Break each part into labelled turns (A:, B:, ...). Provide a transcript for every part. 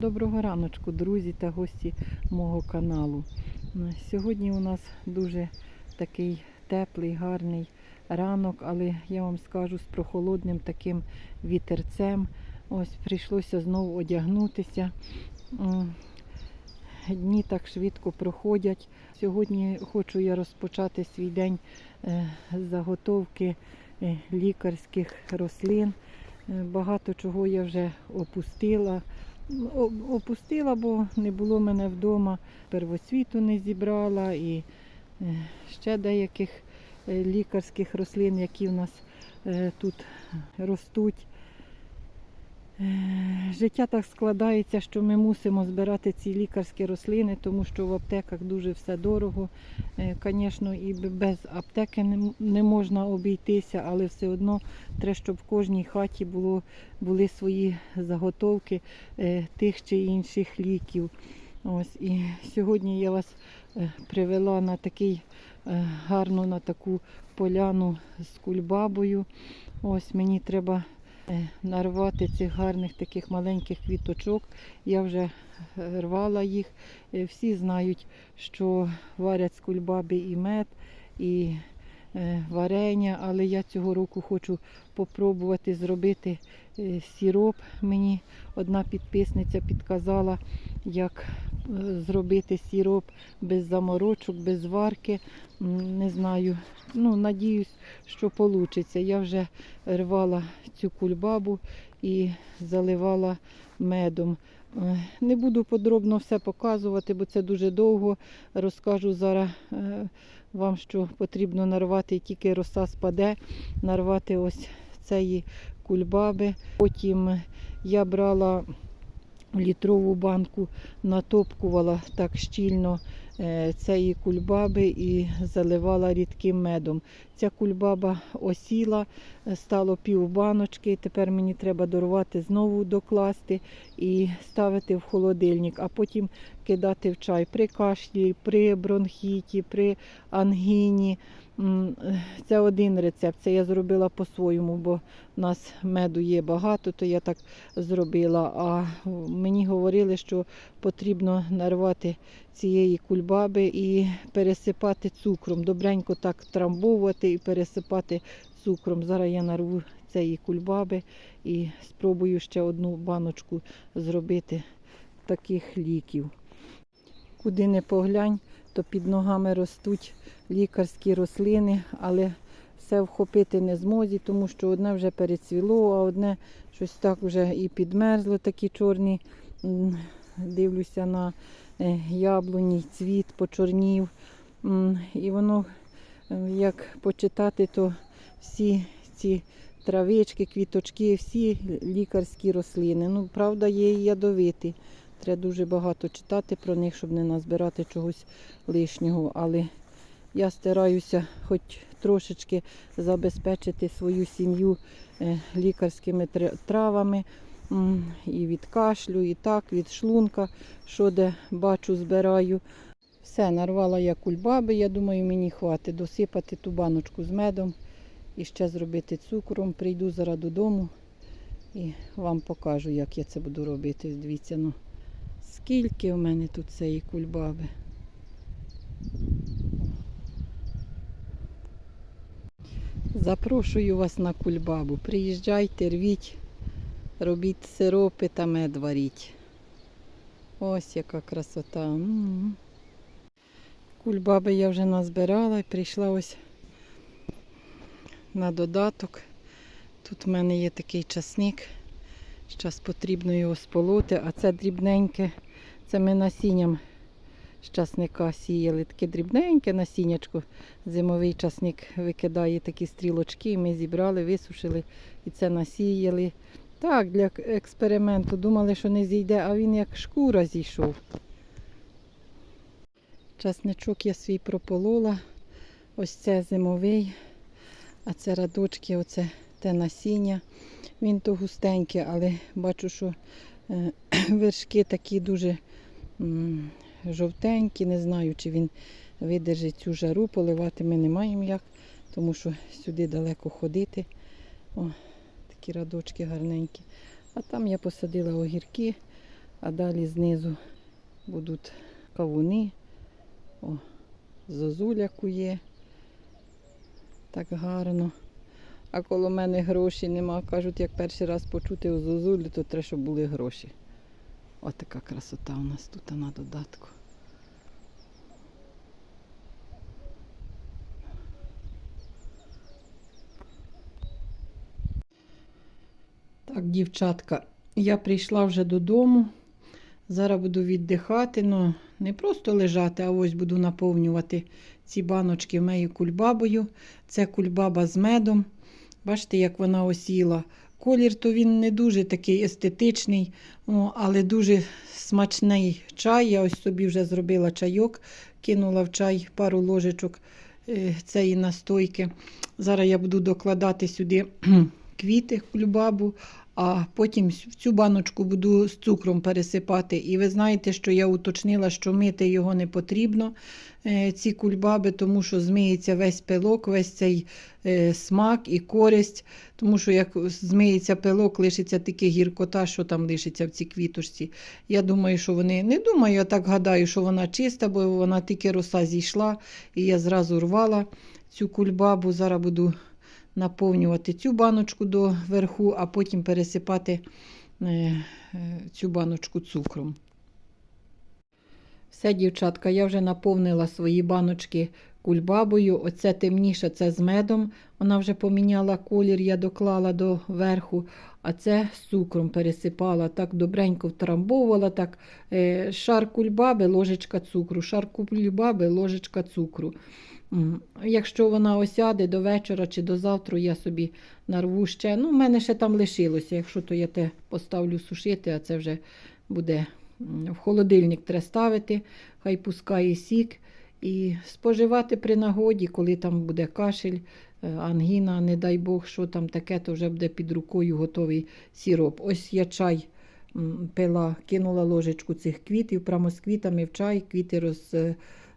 A: Доброго раночку, друзі та гості мого каналу. Сьогодні у нас дуже такий теплий, гарний ранок, але я вам скажу з прохолодним таким вітерцем. Ось прийшлося знову одягнутися. Дні так швидко проходять. Сьогодні хочу я розпочати свій день е, з заготовки е, лікарських рослин. Е, Багато чого я вже опустила. Опустила, бо не було мене вдома. Первосвіту не зібрала і е, ще деяких е, лікарських рослин, які в нас е, тут ростуть. Е, Життя так складається, що ми мусимо збирати ці лікарські рослини, тому що в аптеках дуже все дорого. Звісно, і без аптеки не можна обійтися, але все одно треба, щоб в кожній хаті було, були свої заготовки е, тих чи інших ліків. Ось і сьогодні я вас е, привела на такий е, гарну на таку поляну з кульбабою. Ось мені треба е, нарвати цих гарних таких маленьких квіточок. Я вже е, рвала їх. Е, Всі знають, що варять з кульбаби і мед, і е, варення, але я цього року хочу попробувати зробити е, сіроп. Мені одна підписниця підказала, як е, зробити сіроп без заморочок, без варки. Не знаю. Ну, надіюсь, що вийде. Я вже рвала цю кульбабу і заливала медом. Е, Не буду подробно все показувати, бо це дуже довго. Розкажу зараз е, вам, що потрібно нарвати, тільки роса спаде, нарвати ось цієї кульбаби. Потім я брала літрову банку, натопкувала так щільно цієї кульбаби і заливала рідким медом. Ця кульбаба осіла, е, стало пів баночки. Тепер мені треба дорвати знову докласти і ставити в холодильник, а потім кидати в чай при кашлі, при бронхіті, при ангіні. Це один рецепт. Це я зробила по-своєму, бо в нас меду є багато, то я так зробила. А мені говорили, що потрібно нарвати цієї кульбаби і пересипати цукром. Добренько так трамбовувати і пересипати цукром. Зараз я нарву цієї кульбаби і спробую ще одну баночку зробити таких ліків. Куди не поглянь, то під ногами ростуть лікарські рослини, але все вхопити не змозі, тому що одне вже перецвіло, а одне щось так вже і підмерзло, такі чорні. Дивлюся на е, яблуні, цвіт почорнів. І воно, е, як почитати, то всі ці травички, квіточки, всі лікарські рослини. Ну, правда, є і ядовиті. Треба дуже багато читати про них, щоб не назбирати чогось лишнього. Але я стараюся хоч трошечки забезпечити свою сім'ю е, лікарськими травами. І від кашлю, і так, від шлунка, що де бачу, збираю. Все, нарвала я кульбаби, я думаю, мені хватить досипати ту баночку з медом і ще зробити цукром. Прийду зараз додому і вам покажу, як я це буду робити. Дивіться, ну, скільки в мене тут цієї кульбаби. Запрошую вас на кульбабу. Приїжджайте, рвіть, робіть сиропи та мед варіть. Ось яка красота. Кульбаби я вже назбирала і прийшла ось на додаток. Тут в мене є такий часник. Зараз потрібно його сполоти, а це дрібненьке. Це ми насінням з часника сіяли. Таке дрібненьке насіннячко. Зимовий часник викидає такі стрілочки. Ми зібрали, висушили і це насіяли. Так, для експерименту. Думали, що не зійде, а він як шкура зійшов. Часничок я свій прополола. Ось це зимовий, а це радочки, оце те насіння. Він то густенький, але бачу, що е, вершки такі дуже жовтенькі. Не знаю, чи він видержить цю жару, поливати ми не маємо як, тому що сюди далеко ходити. О, такі радочки гарненькі. А там я посадила огірки, А далі знизу будуть кавуни. О, зозуля кує. Так гарно. А коло мене грошей нема. Кажуть, як перший раз почути у зозулі, то треба, щоб були гроші. Ось така красота у нас тут на додатку. Так, дівчатка, я прийшла вже додому. Зараз буду віддихати, ну не просто лежати, а ось буду наповнювати ці баночки мею кульбабою. Це кульбаба з медом. Бачите, як вона осіла. Колір то він не дуже такий естетичний, але дуже смачний чай. Я ось собі вже зробила чайок, кинула в чай пару ложечок е, цієї настойки. Зараз я буду докладати сюди квіти кульбабу, а потім в цю баночку буду з цукром пересипати. І ви знаєте, що я уточнила, що мити його не потрібно, е, ці кульбаби, тому що змиється весь пилок, весь цей е, смак і користь. Тому що як змиється пилок, лишиться тільки гіркота, що там лишиться в цій квіточці. Я думаю, що вони не думаю, я так гадаю, що вона чиста, бо вона тільки роса зійшла, і я зразу рвала цю кульбабу. Зараз буду наповнювати цю баночку до верху, а потім пересипати е, е, цю баночку цукром. Все, дівчатка, я вже наповнила свої баночки кульбабою. Оце темніше, це з медом. Вона вже поміняла колір, я доклала до верху, а це з цукром пересипала, так добренько втрамбовувала, так е, шар кульбаби, ложечка цукру, шар кульбаби, ложечка цукру. Якщо вона осяде до вечора чи до завтра, я собі нарву ще. Ну, в мене ще там лишилося. Якщо то я те поставлю сушити, а це вже буде в холодильник треба ставити, хай пускає сік. І споживати при нагоді, коли там буде кашель, е, ангіна, не дай Бог, що там таке, то вже буде під рукою готовий сіроп. Ось я чай пила, кинула ложечку цих квітів, прямо з квітами в чай, квіти роз, е,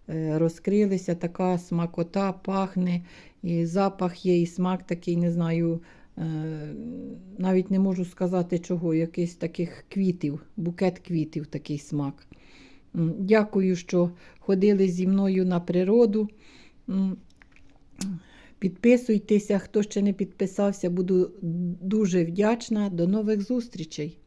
A: розкрилися, така смакота пахне, і запах є, і смак такий, не знаю, е, навіть не можу сказати чого, якийсь таких квітів, букет квітів, такий смак. Дякую, що ходили зі мною на природу. Підписуйтеся, хто ще не підписався, буду дуже вдячна. До нових зустрічей!